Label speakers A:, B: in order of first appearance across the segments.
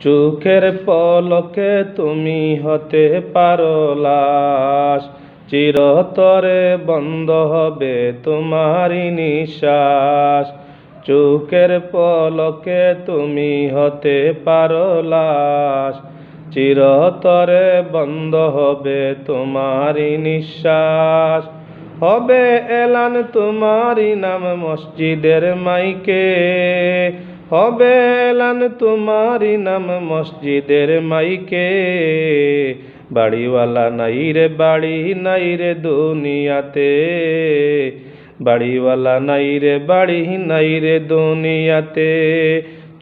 A: চোখের পলকে তুমি হতে পারো লাশ। চিরতরে বন্ধ হবে তোমারই নিঃশ্বাস। চোখের পলকে তুমি হতে পারো লাশ। চিরতরে বন্ধ হবে তোমারই নিঃশ্বাস। হবে এলান তোমারই নাম মসজিদের মাইকে। হবে এলান তোমারই নাম মসজিদের মাইকে। বাড়িওয়ালা নাই রে, বাড়ি নাই রে দুনিয়াতে। বাড়িওয়ালা নাই রে, বাড়ি নাই রে দুনিয়াতে।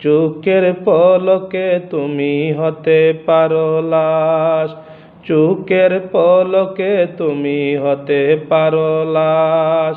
A: চোখের পলকে তুমি হতে পারো লাশ। চোখের পলকে তুমি হতে পারো লাশ।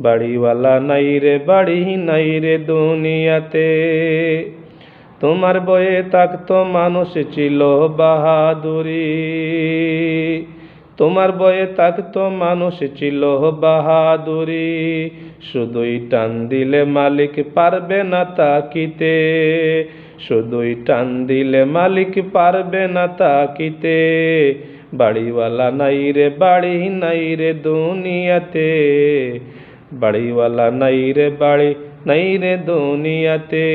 A: বাড়িওয়ালা নাই রে, বাড়ি নাই রে দুনিয়াতে। তোমার বয়ে থাকতো মানুষ ছিল বাহাদুরি। তোমার বয়ে থাকতো মানুষ ছিল বাহাদুরি। শুধুই টান দিলে মালিক পারবে না তাকিতে। শুধুই টান দিলে মালিক পারবে না তাকিতে। বাড়িওয়ালা নাই রে, বাড়ি নাই রে দুনিয়াতে। বাড়িওয়ালা নাই রে বাড়ি, নাই রে দুনিয়াতে।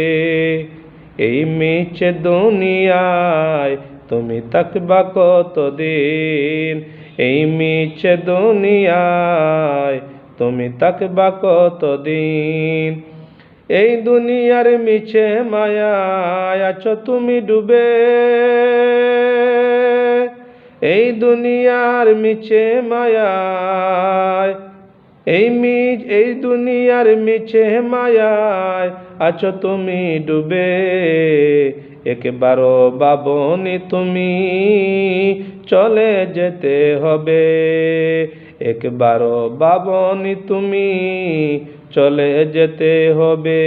A: এই মিছে দুনিয়ায় তুমি তাকবা কতদিন? এই মিছে দুনিয়ায় তুমি তাকবা কতদিন? এই দুনিয়ার মিছে মায়ায় আছো তুমি ডুবে। এই দুনিয়ার মিছে মায়ায় এই মিজ, এই দুনিয়ার মিছে মায়ায় আছো তুমি ডুবে। একবারও বাবনি তুমি চলে যেতে হবে। একবারও বাবনি তুমি চলে যেতে হবে।